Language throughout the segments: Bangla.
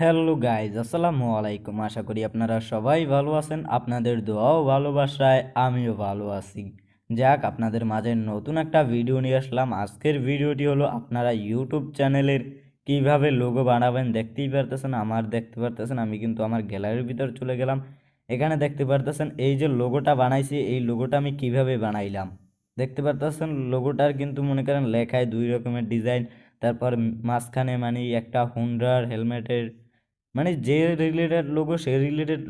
হ্যালো গাইজ আসসালামু আলাইকুম। আশা করি আপনারা সবাই ভালো আছেন। আপনাদের দোয়াও ভালোবাসায়, আমিও ভালো আছি। যাক, আপনাদের মাঝে নতুন একটা ভিডিও নিয়ে আসলাম। আজকের ভিডিওটি হলো, আপনারা ইউটিউব চ্যানেলের কীভাবে লোগো বানাবেন দেখতেই পারতেছেন, আমার দেখতে পারতেছেন, আমি কিন্তু আমার গ্যালারির ভিতর চলে গেলাম। এখানে দেখতে পারতেছেন, এই যে লোগোটা বানাইছি, এই লোগোটা আমি কীভাবে বানাইলাম? দেখতে পারতেছেন লোগোটার কিন্তু মনে করেন লেখায় দুই রকমের ডিজাইন তারপর মাঝখানে মানে একটা হুন্ডার হেলমেটের মানে যে রিলেটেড লোগো সেই রিলেটেড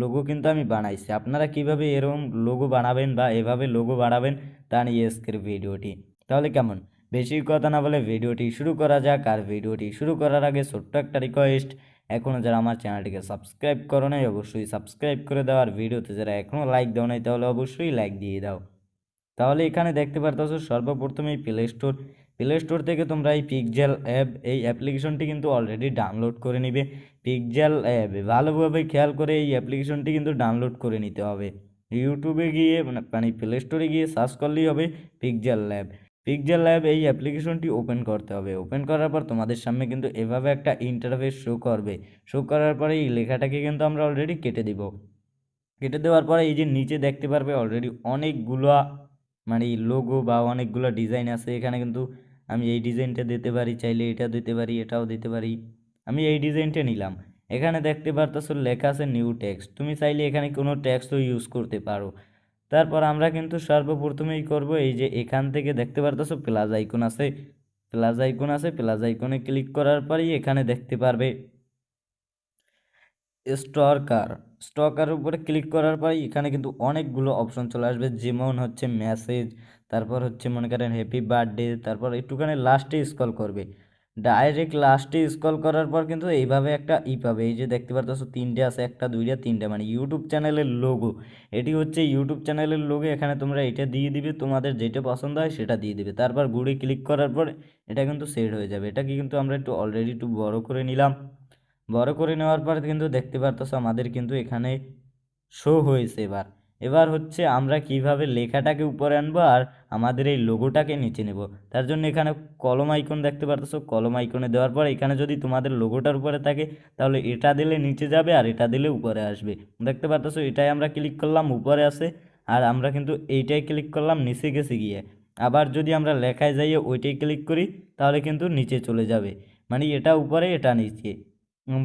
লোগো কিন্তু আমি বানাইছি। আপনারা কীভাবে এরকম লোগো বানাবেন বা এভাবে লোগো বানাবেন তা নিয়ে আজকের ভিডিওটি। তাহলে কেমন? বেশি কথা না বলে ভিডিওটি শুরু করা যাক আর ভিডিওটি শুরু করার আগে ছোট্ট একটা রিকোয়েস্ট এখনও যারা আমার চ্যানেলটিকে সাবস্ক্রাইব করো নাই, অবশ্যই সাবস্ক্রাইব করে দাও আর ভিডিওতে যারা এখনও লাইক দাও নাই, তাহলে অবশ্যই লাইক দিয়ে দাও। তাহলে এখানে দেখতে পারতেছো সর্বপ্রথমেই প্লে স্টোর প্লে স্টোর থেকে তোমরা এই পিকজেল অ্যাপ এই অ্যাপ্লিকেশনটি কিন্তু অলরেডি ডাউনলোড করে নিবে। পিকজেল অ্যাপ ভালোভাবে খেয়াল করে এই অ্যাপ্লিকেশনটি কিন্তু ডাউনলোড করে নিতে হবে। ইউটিউবে গিয়ে মানে মানে প্লে স্টোরে গিয়ে সার্চ করলেই হবে পিকজেল ল্যাব পিকজেল ল্যাব এই অ্যাপ্লিকেশনটি ওপেন করতে হবে। ওপেন করার পর তোমাদের সামনে কিন্তু এভাবে একটা ইন্টারফেস শো করবে। শো করার পরে এই লেখাটাকে কিন্তু আমরা অলরেডি কেটে দিব। কেটে দেওয়ার পরে এই যে নিচে দেখতে পারবে অলরেডি অনেকগুলো মানে লোগো বা অনেকগুলো ডিজাইন আছে। এখানে কিন্তু আমি এই ডিজাইনটা দিতে পারি, চাইলে এটা দিতে পারি, এটাও দিতে পারি। আমি এই ডিজাইনটা নিলাম। এখানে দেখতে পারতেছো লেখা আছে নিউ টেক্সট। তুমি চাইলে এখানে কোনো টেক্সটও ইউজ করতে পারো। তারপর আমরা কিন্তু সর্বপ্রথমেই করব এই যে এখান থেকে দেখতে পারতেছো প্লাস আইকন আছে। প্লাস আইকন আছে, প্লাস আইকনে ক্লিক করার পরেই এখানে দেখতে পারবে স্টকার। স্টকারের উপরে ক্লিক করার পরে এখানে কিন্তু অনেকগুলো অপশন চলে আসবে। যেমন হচ্ছে মেসেজ, তারপর হচ্ছে মনে করেন হ্যাপি বার্থডে, তারপর একটুখানি লাস্টে স্কল করবে। ডাইরেক্ট লাস্টে স্ক্রল করার পর কিন্তু এইভাবে একটা ই পাবে। এই যে দেখতে পারতেছো, তিনটে আছে, একটা, দুইটা, তিনটে মানে ইউটিউব চ্যানেলের লোগো এটি হচ্ছে ইউটিউব চ্যানেলের লোগো এখানে তোমরা এটা দিয়ে দিবে, তোমাদের যেটা পছন্দ হয় সেটা দিয়ে দিবে। তারপর ঘুরে ক্লিক করার পর এটা কিন্তু সেট হয়ে যাবে। এটাকে কিন্তু আমরা একটু অলরেডি একটু বড় করে নিলাম। বড় করে নেওয়ার পর কিন্তু দেখতে পারতেছো, আমাদের কিন্তু এখানে শো হয়েছে এবার। এবার হচ্ছে আমরা কীভাবে লেখাটাকে উপরে আনব আর আমাদের এই লোগোটাকে নিচে নেব। তার জন্য এখানে কলম আইকন দেখতে পারতেছো। কলম আইকনে দেওয়ার পর এখানে যদি তোমাদের লোগোটার উপরে থাকে, তাহলে এটা দিলে নিচে যাবে আর এটা দিলে উপরে আসবে। দেখতে পারতেছো, এটাই আমরা ক্লিক করলাম, উপরে আসে আর আমরা কিন্তু এইটাই ক্লিক করলাম, নিচে গেছে গিয়ে। আবার যদি আমরা লেখায় যাইয়ে ওইটাই ক্লিক করি, তাহলে কিন্তু নিচে চলে যাবে। মানে এটা উপরে, এটা নিচে।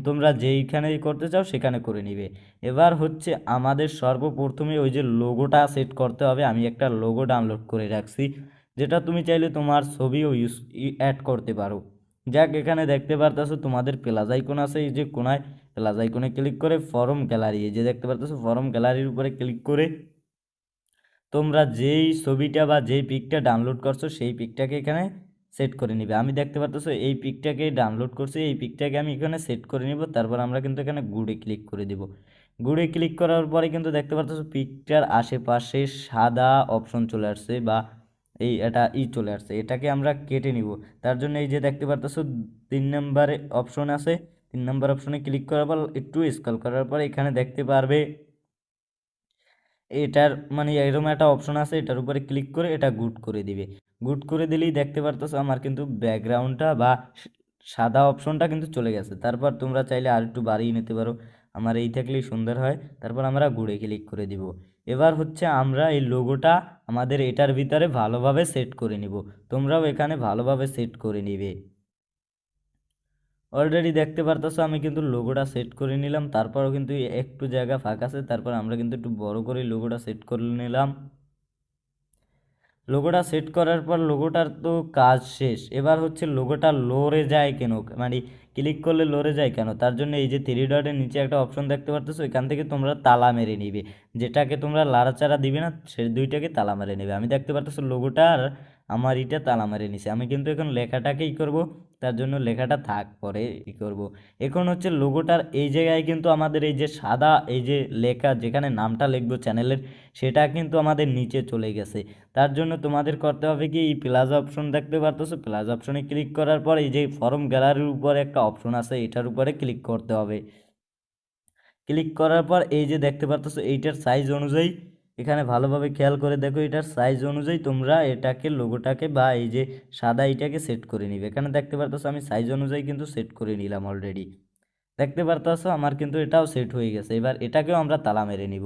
তোমরা যেইখানে করতে চাও সেখানে করে নিবে। এবার হচ্ছে আমাদের সর্বপ্রথমে ওই যে লোগোটা সেট করতে হবে। আমি একটা লোগো ডাউনলোড করে রাখছি, যেটা তুমি চাইলে তোমার ছবিও ইউজ অ্যাড করতে পারো। যাক, এখানে দেখতে পারতেছো তোমাদের প্লাস আইকন আছে, এই যে কোনায় প্লাস আইকনে ক্লিক করে ফরম গ্যালারি এই যে দেখতে পারতেছো ফরম গ্যালারির উপরে ক্লিক করে তোমরা যেই ছবিটা বা যেই পিকটা ডাউনলোড করছ, সেই পিকটাকে এখানে সেট করে নিবে। আমি দেখতে পারতেছো এই পিকটাকে ডাউনলোড করছি, এই পিকটাকে আমি এখানে সেট করে নিব, তারপর আমরা কিন্তু এখানে গুড়ে ক্লিক করে দিব। গুড়ে ক্লিক করার পরে কিন্তু দেখতে পারতেছো পিকটার আশেপাশে সাদা অপশন চলে আসছে বা এই এটা ই চলে আসছে, এটাকে আমরা কেটে নিব। তার জন্য এই যে দেখতে পারতেছো তিন নম্বরে অপশন আছে, তিন নম্বর অপশনে ক্লিক করার পর একটু স্ক্রল করার পর এখানে দেখতে পারবে এটার মানে এরকম একটা অপশন আছে, এটার উপরে ক্লিক করে এটা গুড করে দিবে। গুড করে দিলেই দেখতে পারতেছো আমার কিন্তু ব্যাকগ্রাউন্ডটা বা সাদা অপশনটা কিন্তু চলে গেছে। তারপর তোমরা চাইলে আর একটু বাড়িয়ে নিতে পারো। আমার এই থাকলেই সুন্দর হয়। তারপর আমরা গুড়ে ক্লিক করে দিব। এবার হচ্ছে আমরা এই লোগোটা আমাদের এটার ভিতরে ভালোভাবে সেট করে নিব। তোমরাও এখানে ভালোভাবে সেট করে নিবে। অলরেডি দেখতে পারতেছো, আমি কিন্তু লোগোটা সেট করে নিলাম, তারপরও কিন্তু একটু জায়গা ফাঁকা আছে, তারপর আমরা কিন্তু একটু বড় করে লোগোটা সেট করে নিলাম। লোগোটা সেট করার পর লোগোটার তো কাজ শেষ, এবার হচ্ছে লোগোটা লোরে যায় কেন? মানে ক্লিক করলে লোরে যায় কেন? তার জন্য এই যে থ্রি ডটের নিচে একটা অপশন দেখতে পারতেছো, এখান থেকে তোমরা তালা মেরে নিবে। যেটাকে তোমরা লাড়াচাড়া দিবে না, সে দুইটাকে তালা মেরে নেবে। আমি দেখতে পারতেছো লোগোটার আমার এটা তালা মেরে নিছে। আমি কিন্তু এখন লেখাটাকেই করব, তার জন্য লেখাটা থাক, পরে ই করব। এখন হচ্ছে লোগোটার এই জায়গায় কিন্তু আমাদের এই যে সাদা, এই যে লেখা যেখানে নামটা লিখব চ্যানেলের সেটা কিন্তু আমাদের নিচে চলে গেছে। তার জন্য তোমাদের করতে হবে কি, এই প্লাস অপশন দেখতে পারতেছো? প্লাস অপশনে ক্লিক করার পর এই যে ফর্ম গ্যালারির উপরে একটা অপশন আছে, এটার উপরে ক্লিক করতে হবে। ক্লিক করার পর এই যে দেখতে পারতেছো, এইটার সাইজ অনুযায়ী এখানে ভালোভাবে খেয়াল করে দেখো এটার সাইজ অনুযায়ী তোমরা এটাকে লোগোটাকে বা এই যে সাদা এটাকে সেট করে নিবে। এখানে দেখতে পারতেছো আমি সাইজ অনুযায়ী কিন্তু সেট করে নিলাম অলরেডি দেখতে পারতেছো আমার কিন্তু এটাও সেট হয়ে গেছে। এবার এটাকেও আমরা তালা মেরে নিব।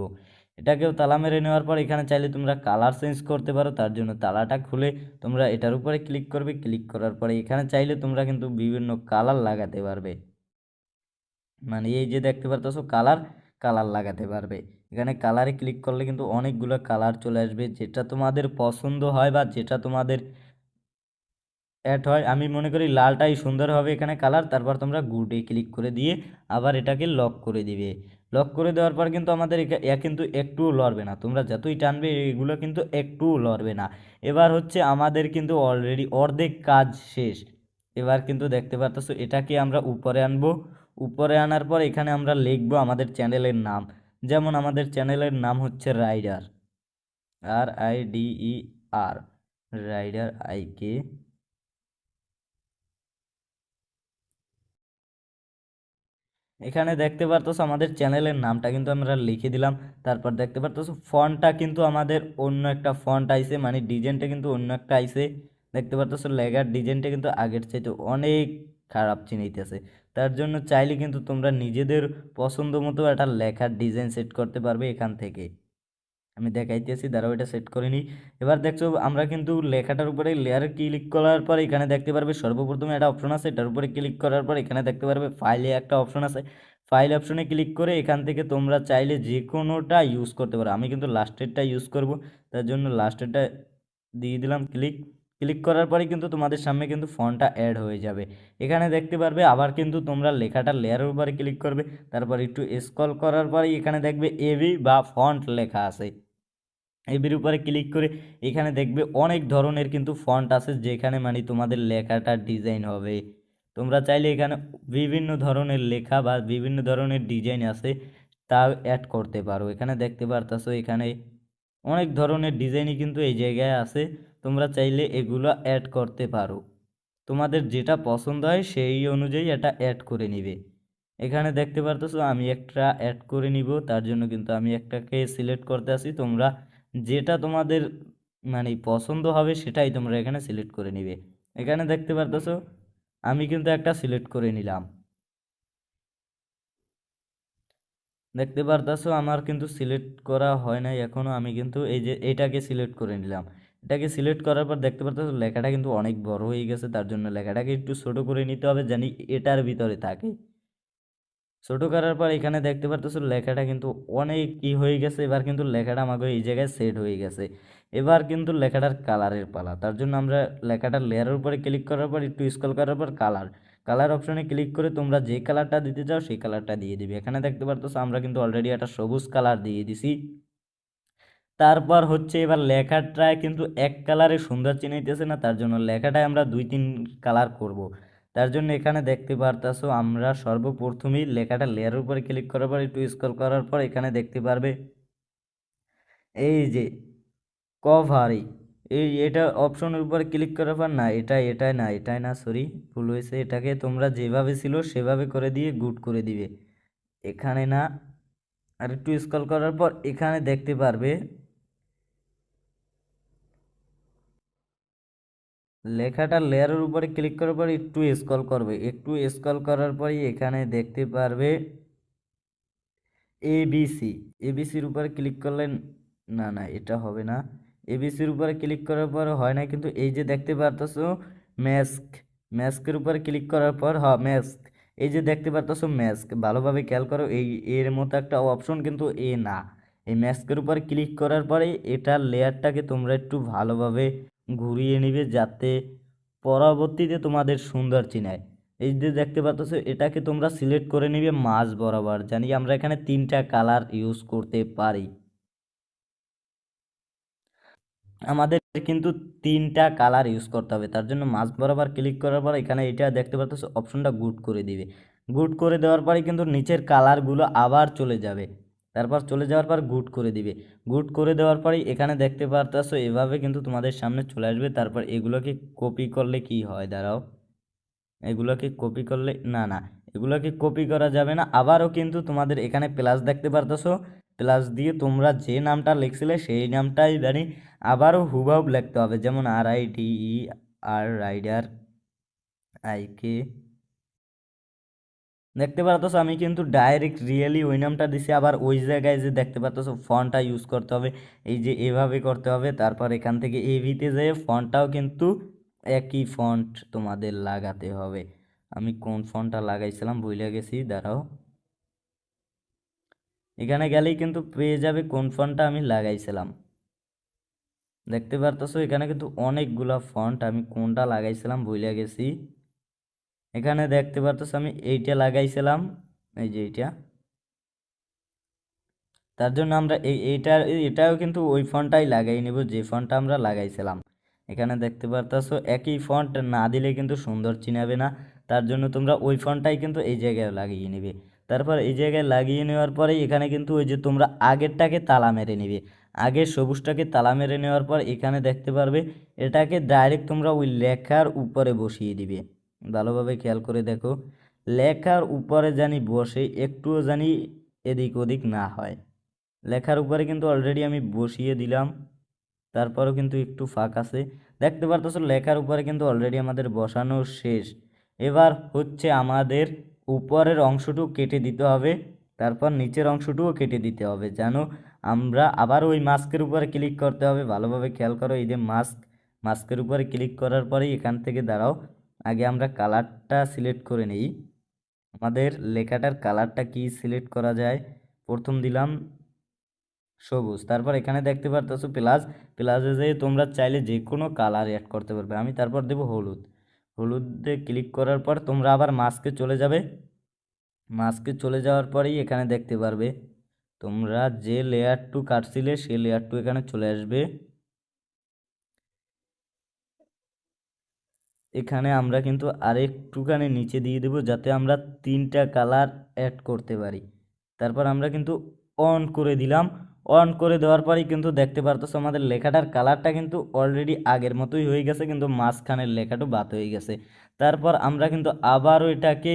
এটাকেও তালা মেরে নেওয়ার পর এখানে চাইলে তোমরা কালার চেঞ্জ করতে পারো, তার জন্য তালাটা খুলে তোমরা এটার উপরে ক্লিক করবে। ক্লিক করার পরে এখানে চাইলে তোমরা কিন্তু বিভিন্ন কালার লাগাতে পারবে। মানে এই যে দেখতে পারতেছো কালার কালার লাগাতে পারবে। এখানে কালারে ক্লিক করলে কিন্তু অনেকগুলো কালার চলে আসবে। যেটা তোমাদের পছন্দ হয় বা যেটা তোমাদের অ্যাড হয়, আমি মনে করি লালটাই সুন্দর হবে এখানে কালার তারপর তোমরা গুডে ক্লিক করে দিয়ে আবার এটাকে লক করে দিবে। লক করে দেওয়ার পর কিন্তু আমাদের এ কিন্তু একটুও লড়বে না। তোমরা যতই টানবে, এগুলো কিন্তু একটুও লড়বে না। এবার হচ্ছে আমাদের কিন্তু অলরেডি অর্ধেক কাজ শেষ। এবার কিন্তু দেখতে পারতেছো, এটাকে আমরা উপরে আনব। উপরে আনার পর এখানে আমরা লিখব আমাদের চ্যানেলের নাম। যেমন আমাদের চ্যানেলের নাম হচ্ছে rider, R I D E R, rider I K. এখানে দেখতে পারতো আমাদের চ্যানেলের নামটা কিন্তু আমরা লিখে দিলাম, তারপর দেখতে পারতো ফন্টটা কিন্তু আমাদের অন্য একটা ফন্ট আইছে মানে ডিজাইনটা কিন্তু অন্য একটা আইছে। দেখতে পারতো লেগার ডিজাইনটা কিন্তু আগের চাইতে অনেক খারাপ চিনাইতেছে তার জন্য চাইলে কিন্তু তোমরা নিজেদের পছন্দ মতো একটা লেখার ডিজাইন সেট করতে পারবে এখান থেকে। আমি দেখাইতেছি, দাঁড়াও, এটা সেট করে নিই। এবার দেখছ, আমরা কিন্তু লেখাটার উপরে লেয়ার ক্লিক করার পর এখানে দেখতে পারবে সর্বপ্রথমে একটা অপশন আছে, এটার উপরে ক্লিক করার পর এখানে দেখতে পারবে ফাইলে একটা অপশন আছে। ফাইল অপশনে ক্লিক করে এখান থেকে তোমরা চাইলে যে কোনোটা ইউজ করতে পারো। আমি কিন্তু লাস্টেরটা ইউজ করব, তার জন্য লাস্টেরটা দিয়ে দিলাম ক্লিক ক্লিক করার পরে কিন্তু তোমাদের সামনে কিন্তু ফন্টটা অ্যাড হয়ে যাবে। এখানে দেখতে পারবে, আবার কিন্তু তোমরা লেখাটা লেয়ারের উপরে ক্লিক করবে, তারপর একটু স্ক্রল করার পরে এখানে দেখবে এবি বা ফন্ট লেখা আছে। এবির উপরে ক্লিক করে এখানে দেখবে অনেক ধরনের কিন্তু ফন্ট আছে, যেখানে মানে তোমাদের লেখাটা ডিজাইন হবে। তোমরা চাইলে এখানে বিভিন্ন ধরনের লেখা বা বিভিন্ন ধরনের ডিজাইন আছে, তা অ্যাড করতে পারো। এখানে দেখতে পারতাছো, এখানে অনেক ধরনের ডিজাইনই কিন্তু এই জায়গায় আছে। তোমরা চাইলে এগুলো অ্যাড করতে পারো। তোমাদের যেটা পছন্দ হয় সেই অনুযায়ী এটা অ্যাড করে নিবে। এখানে দেখতে পারতেছো আমি একটা অ্যাড করে নিব, তার জন্য কিন্তু আমি একটাকে সিলেক্ট করতে আসি। তোমরা যেটা তোমাদের মানে পছন্দ হবে সেটাই তোমরা এখানে সিলেক্ট করে নিবে। এখানে দেখতে পারতেছো আমি কিন্তু একটা সিলেক্ট করে নিলাম। দেখতে পারতেছো, আমার কিন্তু সিলেক্ট করা হয় নাই এখনও। আমি কিন্তু এই যে এটাকে সিলেক্ট করে নিলাম। এটাকে সিলেক্ট করার পর দেখতে পারতেছো, লেখাটা কিন্তু অনেক বড় হয়ে গেছে, তার জন্য লেখাটাকে একটু ছোট করে নিতে হবে জানি এটার ভিতরে থাকে। ছোট করার পর এখানে দেখতে পারতেছো, লেখাটা কিন্তু অনেক ই হয়ে গেছে, এবার কিন্তু লেখাটা আমাকে এই জায়গায় সেট হয়ে গেছে। এবার কিন্তু লেখাটার কালারের পালা, তার জন্য আমরা লেখাটার লেয়ারের উপরে ক্লিক করার পর, একটু স্ক্রল করার পর কালার কালার অপশনে ক্লিক করে তোমরা যে কালারটা দিতে চাও সেই কালারটা দিয়ে দিবে এখানে দেখতে পারতেছো আমরা কিন্তু অলরেডি একটা সবুজ কালার দিয়ে দিছি তারপর হচ্ছে এবার লেখাটায় কিন্তু এক কালারে সুন্দর চিনাইতেছে না, তার জন্য লেখাটায় আমরা দুই তিন কালার করব। তার জন্য এখানে দেখতে পারতাছো আমরা সর্বপ্রথমেই লেখাটা লেয়ারের উপরে ক্লিক করার পর, একটু স্ক্রল করার পর এখানে দেখতে পারবে, এই যে কভারি এই এটা অপশনের উপর ক্লিক করার পর, না এটা এটাই না এটাই না সরি ভুল হয়েছে। এটাকে তোমরা যেভাবে ছিল সেভাবে করে দিয়ে গুড করে দিবে। এখানে না আর একটু স্ক্রল করার পর, এখানে দেখতে পারবে, লেখাটা লেয়ারের উপরে ক্লিক করার পর একটু স্ক্রল করবে। একটু স্ক্রল করার পরই এখানে দেখতে পারবে এবিসি এবিসির উপরে ক্লিক করলে, না না, এটা হবে না। এবিসির উপরে ক্লিক করার পর হয় না, কিন্তু এই যে দেখতে পারতেছো ম্যাস্ক ম্যাস্কের উপরে ক্লিক করার পর হ ম্যাস্ক এই যে দেখতে পারতেছো ম্যাস্ক ভালোভাবে খেয়াল করো, এই, এর মতো একটা অপশন কিন্তু এ না। এই ম্যাস্কের উপর ক্লিক করার পরে এটার লেয়ারটাকে তোমরা একটু ভালোভাবে ঘুরিয়ে নিবে যাতে পরবর্তীতে তোমাদের সুন্দর চিনায়। এই যে দেখতে পাচ্ছ এটাকে তোমরা সিলেক্ট করে নিবে মাঝ বরাবর, জানি আমরা এখানে তিনটা কালার ইউজ করতে পারি। আমাদের কিন্তু তিনটা কালার ইউজ করতে হবে। তার জন্য মাঝ বরাবর ক্লিক করার পর এখানে এটা দেখতে পাচ্ছ অপশনটা গুড করে দিবে। গুড করে দেওয়ার পরে কিন্তু নিচের কালারগুলো আবার চলে যাবে। তারপর চলে যাওয়ার পর গুড করে দিবে। গুড করে দেওয়ার পরে এখানে দেখতে পারতেছো, এভাবে কিন্তু তোমাদের সামনে চলে আসবে। তারপর এগুলোকে কপি করলে কি হয়, দাঁড়াও। এগুলোকে কপি করলে, না না, এগুলোকে কপি করা যাবে না। আবারও কিন্তু তোমাদের এখানে প্লাস দেখতে পারতেছো। প্লাস দিয়ে তোমরা যে নামটা লিখছিলে, সেই নামটাই জানি আবারও হুবহু লিখতে হবে, যেমন R I D E R Rider I K দেখতে পারতেছো, আমি কিন্তু ডাইরেক্ট রিয়েলি ওই নামটা দিছি, আবার ওই জায়গায় যে দেখতে পারতেছো ফন্টটা ইউজ করতে হবে, এই যে এভাবে করতে হবে, তারপর এখান থেকে এভিতে যেয়ে ফন্টটাও কিন্তু একই ফন্ট তোমাদের লাগাতে হবে। আমি কোন ফন্টটা লাগাইছিলাম, ভুলে গেছি, দাঁড়াও। এখানে গেলেই কিন্তু পেয়ে যাবে কোন ফন্টটা আমি লাগাইছিলাম। দেখতে পারতেছো, এখানে কিন্তু অনেকগুলা ফন্ট আমি কোনটা লাগাইছিলাম ভুলে গেছি। এখানে দেখতে পারতেছো আমি এইটা লাগাইছিলাম, এই যে এইটা। তার জন্য আমরা এই এইটা, এটাও কিন্তু ওই ফন্টটাই লাগাই নেব, যে ফন্টটা আমরা লাগাইছিলাম। এখানে দেখতে পারতেছো একই ফন্ট না দিলে কিন্তু সুন্দর চিনাবে না, তার জন্য তোমরা ওই ফন্টটাই কিন্তু এই জায়গায় লাগিয়ে নেবে। তারপর এই জায়গায় লাগিয়ে নেওয়ার পরে এখানে কিন্তু ওই যে তোমরা আগেরটাকে তালা মেরে নেবে। আগের সবুজটাকে তালা মেরে নেওয়ার পর এখানে দেখতে পারবে, এটাকে ডাইরেক্ট তোমরা ওই লেখার উপরে বসিয়ে দিবে। ভালোভাবে খেয়াল করে দেখো, লেখার উপরে জানি বসে, একটুও জানি এদিক ওদিক না হয়। লেখার উপরে কিন্তু অলরেডি আমি বসিয়ে দিলাম, তারপরেও কিন্তু একটু ফাঁক আছে। দেখতে পারতেছো, লেখার উপরে কিন্তু অলরেডি আমাদের বসানো শেষ। এবার হচ্ছে আমাদের উপরের অংশটুকু কেটে দিতে হবে। তারপর নিচের অংশটুকু কেটে দিতে হবে যেন আমরা আবার ওই মাস্কের উপরে ক্লিক করতে হবে। ভালোভাবে খেয়াল করো, এই যে মাস্ক, মাস্কের উপরে ক্লিক করার পরেই এখান থেকে দাঁড়াও। আগে আমরা কালারটা সিলেক্ট করে নিই। আমাদের লেখাটার কালারটা কি সিলেক্ট করা যায়? প্রথম দিলাম সবুজ, তারপর এখানে দেখতে পারতেছো প্লাস, প্লাসে যে তোমরা চাইলে যে কোনো কালার অ্যাড করতে পারবে। আমি তারপর দেবো হলুদ। হলুদে ক্লিক করার পর তোমরা আবার মাস্কে চলে যাবে। মাস্কে চলে যাওয়ার পরেই এখানে দেখতে পারবে। তোমরা যে লেয়ারটু কাটছিলে, সেই লেয়ারটু এখানে চলে আসবে। এখানে আমরা কিন্তু আরেকটুখানি নিচে দিয়ে দেবো যাতে আমরা তিনটা কালার অ্যাড করতে পারি। তারপর আমরা কিন্তু অন করে দিলাম। অন করে দেওয়ার পরেই কিন্তু দেখতে পারতেছো আমাদের লেখাটার কালারটা কিন্তু অলরেডি আগের মতোই হয়ে গেছে, কিন্তু মাঝখানের লেখাটা বাদ হয়ে গেছে। তারপর আমরা কিন্তু আবারও এটাকে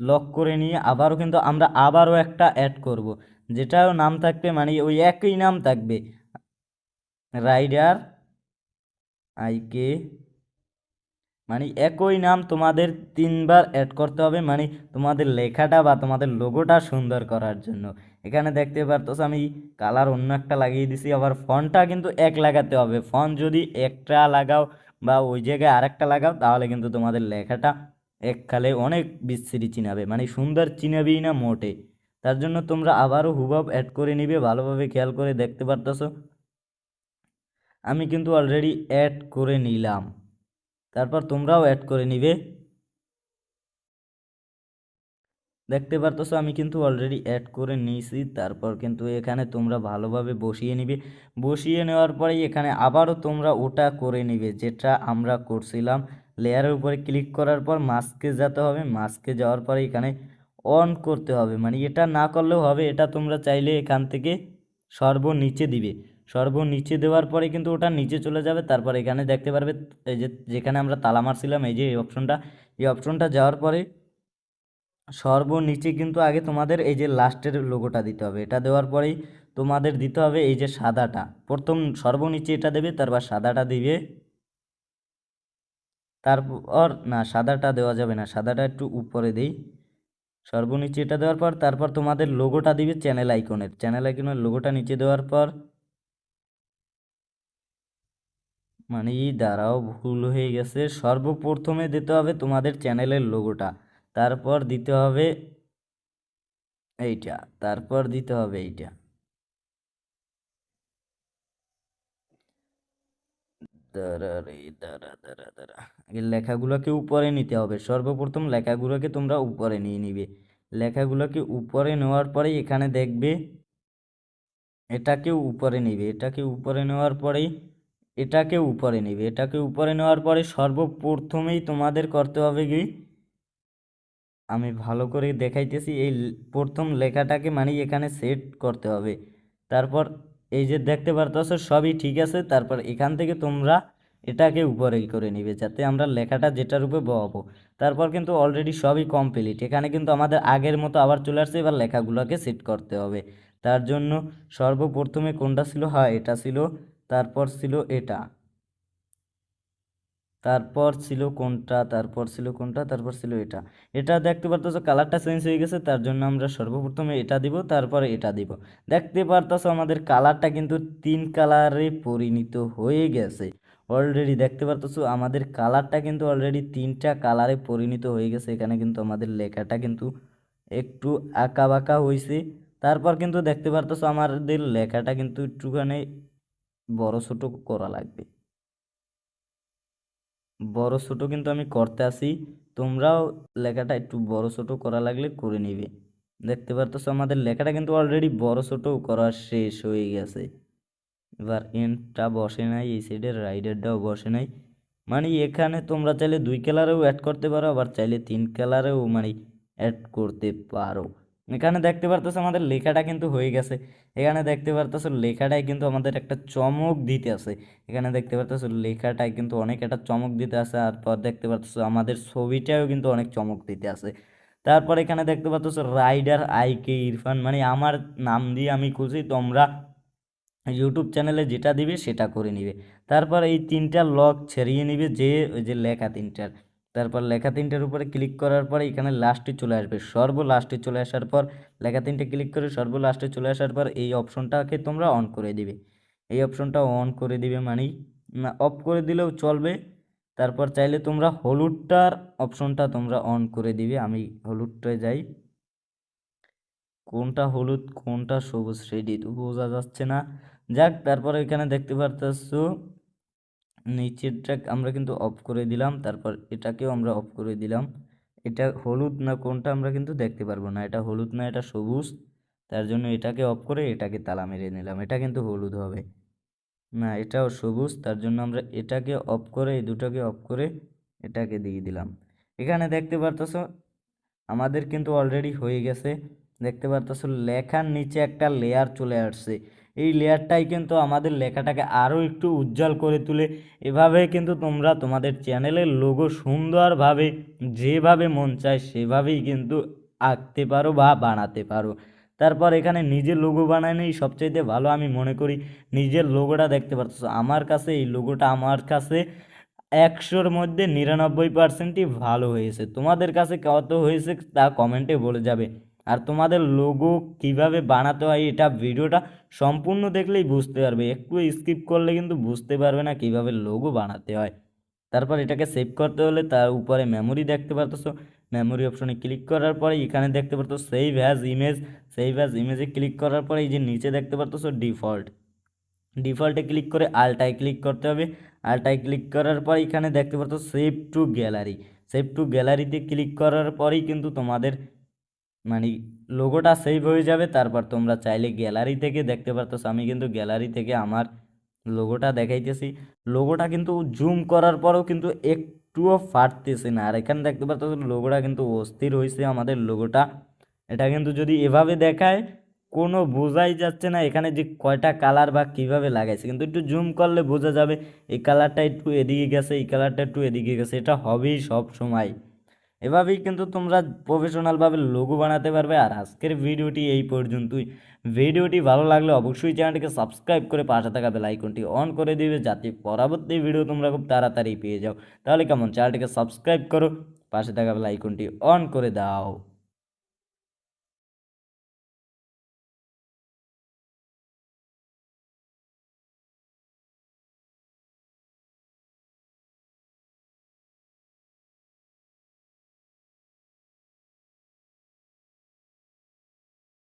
লক করে নিয়ে আবারও কিন্তু আমরা আবারও একটা অ্যাড করব। যেটাও নাম থাকবে মানে ওই একই নাম থাকবে। রাইডার আইকে মানে একই নাম তোমাদের তিনবার অ্যাড করতে হবে মানে তোমাদের লেখাটা বা তোমাদের লোগোটা সুন্দর করার জন্য। এখানে দেখতে পারতেছো আমি কালার অন্য একটা লাগিয়ে দিছি, আবার ফন্টটা কিন্তু এক লাগাতে হবে। ফন্ট যদি একটা লাগাও বা ওই জায়গায় আরেকটা লাগাও, তাহলে কিন্তু তোমাদের লেখাটা এককালে অনেক বিচ্ছিরি চিনাবে। মানে সুন্দর চিনাবেই না মোটে। তার জন্য তোমরা আবারও হুবহু অ্যাড করে নিবে, ভালোভাবে খেয়াল করে দেখতে পারতেছো। আমি কিন্তু অলরেডি অ্যাড করে নিলাম। তারপর তোমরাও অ্যাড করে নিবে। দেখতে পারতেছো, আমি কিন্তু অলরেডি অ্যাড করে নিয়েছি। তারপর কিন্তু এখানে তোমরা ভালোভাবে বসিয়ে নিবে। বসিয়ে নেওয়ার পরেই এখানে আবারও তোমরা ওটা করে নিবে, যেটা আমরা করছিলাম। লেয়ারের উপরে ক্লিক করার পর মাস্কে যেতে হবে। মাস্কে যাওয়ার পরে এখানে অন করতে হবে। মানে এটা না করলেও হবে। এটা তোমরা চাইলে এখান থেকে সর্বনিচে দিবে। সর্বনিচে দেওয়ার পরে কিন্তু ওটা নিচে চলে যাবে। তারপর এখানে দেখতে পারবে এই যে যেখানে আমরা তালা মারছিলাম, এই যে এই অপশনটা এই অপশনটা যাওয়ার পরে সর্বনিচে কিন্তু আগে তোমাদের এই যে লাস্টের লোগোটা দিতে হবে। এটা দেওয়ার পরেই তোমাদের দিতে হবে এই যে সাদাটা। প্রথম সর্বনিচে এটা দেবে, তারপর সাদাটা দিবে। তারপর, না, সাদাটা দেওয়া যাবে না, সাদাটা একটু উপরে দিই। সর্বনিচে এটা দেওয়ার পর, তারপর তোমাদের লোগোটা দিবে চ্যানেল আইকনের। চ্যানেল আইকনের লোগোটা নিচে দেওয়ার পর মানে দাঁড়াও, ভুল হয়ে গেছে। সর্বপ্রথমে দিতে হবে তোমাদের চ্যানেলের লোগোটা। তারপর দিতে হবে এইটা, তারপর দিতে হবে এইটা। আগে লেখাগুলোকে উপরে নিতে হবে। সর্বপ্রথম লেখাগুলোকে তোমরা উপরে নিয়ে নিবে। লেখাগুলোকে উপরে নেওয়ার পরেই এখানে দেখবে এটাকে উপরে নিবে। এটাকে উপরে নেওয়ার পরেই এটাকে উপরে নিবে। এটাকে উপরে নেওয়ার পরে সর্বপ্রথমেই তোমাদের করতে হবে কি? আমি ভালো করে দেখাইতেছি। এই প্রথম লেখাটাকে মানে এখানে সেট করতে হবে। তারপর এই যে দেখতে পারতেছো, সবই ঠিক আছে। তারপর এখান থেকে তোমরা এটাকে উপরে করে নিবে, যাতে আমরা লেখাটা যেটার উপরে বহাবো। তারপর কিন্তু অলরেডি সবই কমপ্লিট এখানে কিন্তু আমাদের আগের মতো আবার চলে আসছে, এবার লেখাগুলোকে সেট করতে হবে। তার জন্য সর্বপ্রথমে কোনটা ছিল? হ্যাঁ এটা ছিল, তারপর ছিল এটা। তারপর ছিল কোনটা, তারপর ছিল কোনটা, তারপর ছিল এটা। এটা দেখতে পারতেছো কালারটা চেঞ্জ হয়ে গেছে, তার জন্য আমরা সর্বপ্রথমে এটা দিব, তারপরে এটা দিব। দেখতে পারতেছো, আমাদের কালারটা কিন্তু তিন কালারে পরিণত হয়ে গেছে। অলরেডি দেখতে পারতেছো, আমাদের কালারটা কিন্তু অলরেডি তিনটা কালারে পরিণত হয়ে গেছে। এখানে কিন্তু আমাদের লেখাটা কিন্তু একটু আঁকা বাঁকা হয়েছে তারপর কিন্তু দেখতে পারতেছো, আমাদের লেখাটা কিন্তু একটুখানি বড় ছোট করা লাগবে। বড় ছোট কিন্তু আমি করতে আসি। তোমরাও লেখাটা একটু বড় ছোট করা লাগলে করে নিবে। দেখতে পারতেছো আমাদের লেখাটা কিন্তু অলরেডি বড় ছোট করা শেষ হয়ে গেছে। এবার এনটা বসে নাই, এই সাইডের রাইডারটাও বসে নাই। মানে এখানে তোমরা চাইলে দুই কালারেও অ্যাড করতে পারো, আবার চাইলে তিন কালারেও মানে অ্যাড করতে পারো। এখানে দেখতে পারতেছো আমাদের লেখাটা কিন্তু হয়ে গেছে। এখানে দেখতে পারতেছো লেখাটাই কিন্তু আমাদের একটা চমক দিতে আছে। এখানে দেখতে পারতেছো লেখাটাই কিন্তু অনেক একটা চমক দিতে আছে, আর পর দেখতে পারতেছো আমাদের ছবিটাও কিন্তু অনেক চমক দিতে আছে। তারপর এখানে দেখতে পারতেছো রাইডার আই কে ইরফান মানে আমার নাম দিয়ে আমি খুশি, তোমরা ইউটিউব চ্যানেলে যেটা দিবে সেটা করে নিবে। তারপর এই তিনটা লক ছেড়িয়ে নিবে যে ওই যে লেখা তিনটার। তারপর লেখা তিনটার উপরে ক্লিক করার পরে এখানে লাস্টে চলে আসবে। সর্ব লাস্টে চলে আসার পর লেখা তিনটে ক্লিক করে সর্ব লাস্টে চলে আসার পর এই অপশনটাকে তোমরা অন করে দিবে। এই অপশনটা অন করে দিবে মানেই, না অফ করে দিলেও চলবে। তারপর চাইলে তোমরা হলুদটার অপশনটা তোমরা অন করে দিবে। আমি হলুদটায় যাই। কোনটা হলুদ, কোনটা সবুজ রেডি তো বোঝা যাচ্ছে না। যাক, তারপরে এখানে দেখতে পারতেছো নিচেরটা আমরা কিন্তু অফ করে দিলাম, তারপর এটাকেও আমরা অফ করে দিলাম। এটা হলুদ না কোনটা আমরা কিন্তু দেখতে পারব না, এটা হলুদ না এটা সবুজ, তার জন্য এটাকে অফ করে এটাকে তালা মেরে নিলাম, এটা কিন্তু হলুদ হবে। না, এটাও সবুজ, তার জন্য আমরা এটাকে অফ করে, এই দুটাকে অফ করে এটাকে দিয়ে দিলাম। এখানে দেখতে পারতেছো, আমাদের কিন্তু অলরেডি হয়ে গেছে। দেখতে পারতেছো, লেখার নিচে একটা লেয়ার চলে আসছে। এই লেয়ারটাই কিন্তু আমাদের লেখাটাকে আরও একটু উজ্জ্বল করে তুলে। এভাবে কিন্তু তোমরা তোমাদের চ্যানেলের লোগো সুন্দরভাবে, যেভাবে মন চায় সেভাবেই কিন্তু আঁকতে পারো বা বানাতে পারো। তারপর এখানে নিজের লোগো বানানোই সবচাইতে ভালো আমি মনে করি নিজের লোগোটা দেখতে পারতেছো। আমার কাছে এই লোগোটা আমার কাছে একশোর মধ্যে নিরানব্বই পার্সেন্টই ভালো হয়েছে। তোমাদের কাছে কত হয়েছে তা কমেন্টে বলে যাবে। আর তোমাদের লোগো কীভাবে বানাতে হয় এটা ভিডিওটা সম্পূর্ণ দেখলেই বুঝতে পারবে। একটু স্কিপ করলে কিন্তু বুঝতে পারবে না কীভাবে লোগো বানাতে হয়। তারপর এটাকে সেভ করতে হলে তার উপরে মেমোরি দেখতে পারতেছো। মেমোরি অপশনে ক্লিক করার পরে এখানে দেখতে পারতো save as image save as ইমেজে click করার পরে এই যে নিচে দেখতে পারতেছো ডিফল্ট ডিফল্টে ক্লিক করে আলটায় ক্লিক করতে হবে। আলটায় ক্লিক করার পর এখানে দেখতে পারতো save to gallery save to গ্যালারিতে ক্লিক করার পরেই কিন্তু তোমাদের মানে লোগোটা সেভ হয়ে যাবে, তারপর তোমরা চাইলে গ্যালারি থেকে দেখতে পারতেছো। আমি কিন্তু গ্যালারি থেকে আমার লোগোটা দেখাইতেছি। লোগোটা কিন্তু জুম করার পরেও কিন্তু একটুও ফাটতেছে না। আর এখানে দেখতে পারতেছো লোগোটা কিন্তু অস্থির হয়েছে আমাদের লোগোটা এটা কিন্তু যদি এভাবে দেখায়, কোনো বোঝাই যাচ্ছে না এখানে যে কয়টা কালার বা কীভাবে লাগাইছে। কিন্তু একটু জুম করলে বোঝা যাবে, এই কালারটা একটু এদিকে গেছে, এই কালারটা একটু এদিকে গেছে। এটা হবেই সব সময়। এভাবেই কিন্তু তোমরা প্রফেশনালভাবে লোগো বানাতে পারবে। আর আজকের ভিডিওটি এই পর্যন্তই। ভিডিওটি ভালো লাগলে অবশ্যই চ্যানেলটিকে সাবস্ক্রাইব করে পাশে থাকা বেল আইকনটি অন করে দিবে, যাতে পরবর্তী ভিডিও তোমরা খুব তাড়াতাড়ি পেয়ে যাও। তাহলে কেমন? চ্যানেলটিকে সাবস্ক্রাইব করো, পাশে থাকা বেল আইকনটি অন করে দাও।